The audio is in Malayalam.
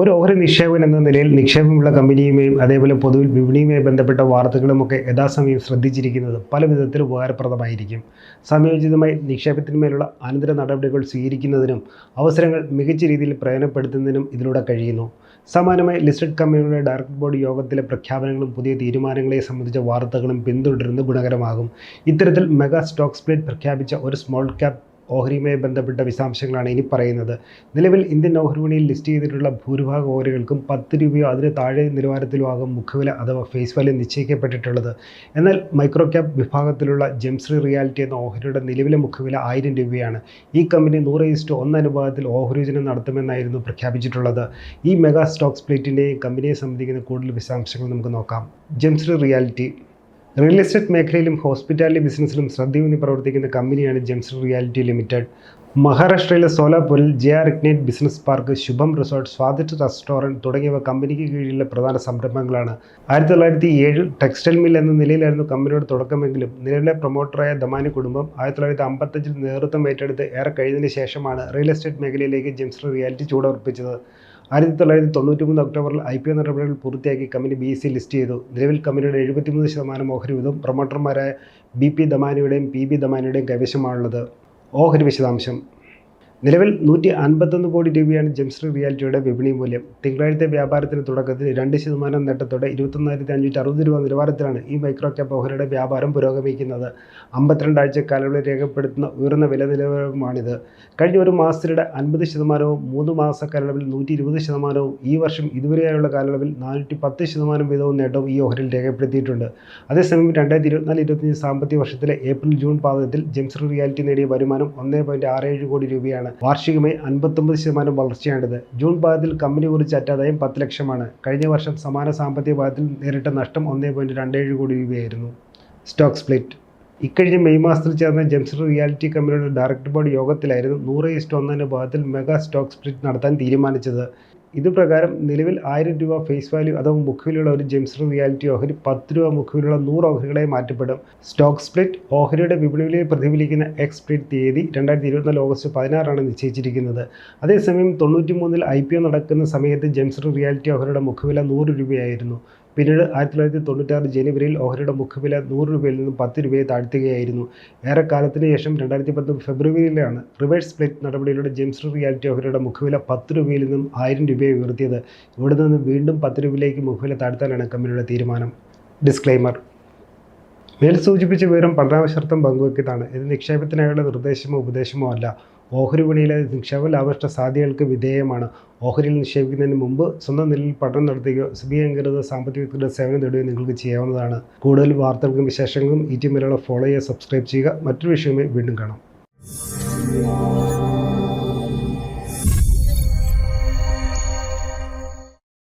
ഒരു ഓഹരി നിക്ഷേപകൻ എന്ന നിലയിൽ നിക്ഷേപമുള്ള കമ്പനിയുമായും അതേപോലെ പൊതുവിൽ വിപണിയുമായി ബന്ധപ്പെട്ട വാർത്തകളുമൊക്കെ യഥാസമയം ശ്രദ്ധിച്ചിരിക്കുന്നത് പല വിധത്തിൽ ഉപകാരപ്രദമായിരിക്കും. സമയോചിതമായി നിക്ഷേപത്തിന്മേലുള്ള അനന്തര നടപടികൾ സ്വീകരിക്കുന്നതിനും അവസരങ്ങൾ മികച്ച രീതിയിൽ പ്രയോജനപ്പെടുത്തുന്നതിനും ഇതിലൂടെ കഴിയുന്നു. സമാനമായി ലിസ്റ്റഡ് കമ്പനികളുടെ ഡയറക്ടർ ബോർഡ് യോഗത്തിലെ പ്രഖ്യാപനങ്ങളും പുതിയ തീരുമാനങ്ങളെ സംബന്ധിച്ച വാർത്തകളും പിന്തുടരുന്നത് ഗുണകരമാകും. ഇത്തരത്തിൽ മെഗാ സ്റ്റോക്ക് സ്പ്ലിറ്റ് പ്രഖ്യാപിച്ച ഒരു സ്മോൾ ക്യാപ് ഓഹരിയുമായി ബന്ധപ്പെട്ട വിശദാംശങ്ങളാണ് ഇനി പറയുന്നത്. നിലവിൽ ഇന്ത്യൻ ഓഹരി വിപണിയിൽ ലിസ്റ്റ് ചെയ്തിട്ടുള്ള ഭൂരിഭാഗം ഓഹരികൾക്കും പത്ത് രൂപയോ അതിന് താഴെ നിലവാരത്തിലോ ആകും മുഖവില അഥവാ ഫേസ് വാല്യൂ നിശ്ചയിക്കപ്പെട്ടിട്ടുള്ളത്. എന്നാൽ മൈക്രോ ക്യാപ് വിഭാഗത്തിലുള്ള ജെംസ്രി റിയാലിറ്റി എന്ന ഓഹരിയുടെ നിലവിലെ മുഖവില ആയിരം രൂപയാണ്. ഈ കമ്പനി നൂറ് ഈസ്റ്റ് ഒന്ന് അനുപാതത്തിൽ ഓഹരിയോജനം നടത്തുമെന്നായിരുന്നു പ്രഖ്യാപിച്ചിട്ടുള്ളത്. ഈ മെഗാ സ്റ്റോക്ക് സ്പ്ലിറ്റിന്റെയും കമ്പനിയെ സംബന്ധിക്കുന്ന കൂടുതൽ വിശദാംശങ്ങൾ നമുക്ക് നോക്കാം. ജെംസ്രി റിയാലിറ്റി റിയൽ എസ്റ്റേറ്റ് മേഖലയിലും ഹോസ്പിറ്റാലിറ്റി ബിസിനസ്സിലും ശ്രദ്ധയൂന്നി പ്രവർത്തിക്കുന്ന കമ്പനിയാണ് ജെംസൺ റിയാലിറ്റി ലിമിറ്റഡ്. മഹാരാഷ്ട്രയിലെ സോലാപൂരിൽ J R ignite business park Shubham resort Swadisht restaurant തുടങ്ങിയവ കമ്പനിക്ക് കീഴിലുള്ള പ്രധാന സംരംഭങ്ങളാണ്. ആയിരത്തി തൊള്ളായിരത്തി ഏഴിൽ ടെക്സ്റ്റൈൽ മിൽ എന്ന നിലയിലായിരുന്നു കമ്പനിയുടെ തുടക്കമെങ്കിലും നിലവിലെ പ്രൊമോട്ടറായ ദമാനി കുടുംബം ആയിരത്തി തൊള്ളായിരത്തി അമ്പത്തഞ്ചിൽ നേതൃത്വം ഏറ്റെടുത്ത് ഏറെ കഴിഞ്ഞതിന് ശേഷമാണ് റിയൽ എസ്റ്റേറ്റ് മേഖലയിലേക്ക് ജെംസ് റിയാലിറ്റി ചൂടുറപ്പിച്ചത് ആയിരത്തി തൊള്ളായിരത്തി തൊണ്ണൂറ്റി മൂന്ന് ഒക്ടോബറിൽ ഐ പി ഒ നടപടികൾ പൂർത്തിയാക്കി കമ്പനി ബി സി ലിസ്റ്റ് ചെയ്തു. നിലവിൽ കമ്പനിയുടെ എഴുപത്തിമൂന്ന് ശതമാനം ഓഹരി വീതം പ്രൊമോട്ടർമാരായ ബി പി ദമാനിയുടെയും പി ബി ദമാനിയുടെയും കൈവശമാണുള്ളത്. ഓഹരി വിശദാംശം. നിലവിൽ നൂറ്റി അൻപത്തൊന്ന് കോടി രൂപയാണ് ജെംസ്ട്രി റിയാലിറ്റിയുടെ വിപണി മൂല്യം. തിങ്കളാഴ്ചത്തെ വ്യാപാരത്തിന് തുടക്കത്തിൽ രണ്ട് ശതമാനം നേട്ടത്തോടെ ഇരുപത്തൊന്നായിരത്തി അഞ്ഞൂറ്റി അറുപത് രൂപ നിലവാരത്തിലാണ് ഈ മൈക്രോ ക്യാപ് ഓഹരിയുടെ വ്യാപാരം പുരോഗമിക്കുന്നത്. അമ്പത്തിരണ്ടാഴ്ച കാലയളവിൽ രേഖപ്പെടുത്തുന്ന ഉയർന്ന വില നിലവാരമാണിത് കഴിഞ്ഞ ഒരു മാസത്തിനിടെ അൻപത് ശതമാനവും മൂന്ന് മാസ കാലയളവിൽ നൂറ്റി ഇരുപത് ശതമാനവും ഈ വർഷം ഇതുവരെയായുള്ള കാലയളവിൽ നാനൂറ്റി പത്ത് ശതമാനം വീതവും നേട്ടവും ഈ ഓഹരിയിൽ രേഖപ്പെടുത്തിയിട്ടുണ്ട്. അതേസമയം രണ്ടായിരത്തി ഇരുപത്തിനാല് ഇരുപത്തഞ്ച് സാമ്പത്തിക വർഷത്തിലെ ഏപ്രിൽ ജൂൺ പാദത്തിൽ ജെംസ്ട്രി റിയാലിറ്റി നേടിയ വരുമാനം ഒന്നേ കോടി രൂപയാണ്. വാർഷികമായി അൻപത്തൊമ്പത് ശതമാനം വളർച്ചയാണിത്. ജൂൺ പാദത്തിൽ കമ്പനി കുറിച്ച അറ്റാദായം പത്ത് ലക്ഷമാണ്. കഴിഞ്ഞ വർഷം സമാന സാമ്പത്തിക പാദത്തിൽ നേരിട്ട നഷ്ടം ഒന്നേ പോയിന്റ് രണ്ട് ഏഴ് കോടി രൂപയായിരുന്നു. Stock split. ഇക്കഴിഞ്ഞ മെയ് മാസത്തിൽ ചേർന്ന ജംസർ റിയാലിറ്റി കമ്പനിയുടെ ഡയറക്ടർ ബോർഡ് യോഗത്തിലായിരുന്നു നൂറ് ഈസ്റ്റ് ഒന്നിന്റെ ഭാഗത്തിൽ മെഗാ സ്റ്റോക്ക് സ്പ്ലിറ്റ് നടത്താൻ തീരുമാനിച്ചത്. ഇതുപ്രകാരം നിലവിൽ ആയിരം രൂപ ഫേസ് വാല്യൂ അഥവാ മുഖവിലുള്ള ഒരു ജെംസ് റിയാലിറ്റി ഓഹരി പത്ത് രൂപ മുഖവിലുള്ള നൂറ് ഓഹരികളെ മാറ്റപ്പെടും. സ്റ്റോക്ക് സ്പ്ലിറ്റ് ഓഹരിയുടെ വിപണിയിലെ പ്രതിഫലിക്കുന്ന എക്സ് സ്പ്ലിറ്റ് തീയതി രണ്ടായിരത്തി ഇരുപത്തിനാല് ഓഗസ്റ്റ് പതിനാറാണ് നിശ്ചയിച്ചിരിക്കുന്നത്. അതേസമയം തൊണ്ണൂറ്റി മൂന്നിൽ ഐ പി ഒ നടക്കുന്ന സമയത്ത് ജെംസ് റിയാലിറ്റി ഓഹരിയുടെ മുഖവില നൂറ് രൂപയായിരുന്നു. പിന്നീട് ആയിരത്തി തൊള്ളായിരത്തി തൊണ്ണൂറ്റാറ് ജനുവരിയിൽ ഓഹരിയുടെ മുഖവില നൂറ് രൂപയിൽ നിന്നും പത്ത് രൂപയെ താഴ്ത്തുകയായിരുന്നു. ഏറെക്കാലത്തിന് ശേഷം രണ്ടായിരത്തി പത്ത് ഫെബ്രുവരിയിലാണ് റിവേഴ്സ് സ്പ്ലിറ്റ് നടപടിയിലൂടെ ജെംസ് റിയാലിറ്റി ഓഹരിയുടെ മുഖവില പത്ത് രൂപയിൽ നിന്നും ആയിരം രൂപയെ ഉയർത്തിയത്. ഇവിടെ നിന്ന് വീണ്ടും പത്ത് രൂപയിലേക്ക് മുഖവില താഴ്ത്താനാണ് കമ്പനിയുടെ തീരുമാനം. ഡിസ്ക്ലൈമർ മേൽ സൂചിപ്പിച്ച വിവരം പഠനാവശ്യർത്ഥം പങ്കുവെക്കുന്നതാണ്. ഇത് നിക്ഷേപത്തിനായുള്ള നിർദ്ദേശമോ ഉപദേശമോ അല്ല. ഓഹരി വിപണിയിലെ നിക്ഷേപ ലാഭനഷ്ട സാധ്യതകൾക്ക് വിധേയമാണ്. ഓഹരിയിൽ നിക്ഷേപിക്കുന്നതിന് മുമ്പ് സ്വന്തം നിലയിൽ പഠനം നടത്തുകയോ സിബി അംഗീകൃത സാമ്പത്തിക വിദഗ്ധരുടെ സേവനം തേടുകയോ നിങ്ങൾക്ക് ചെയ്യാവുന്നതാണ്. കൂടുതൽ വാർത്തകൾക്കും വിശേഷങ്ങൾക്കും ഈ ടി മലയാളം ഫോളോ ചെയ്യുക സബ്സ്ക്രൈബ് ചെയ്യുക. മറ്റൊരു വിഷയമായി വീണ്ടും കാണാം.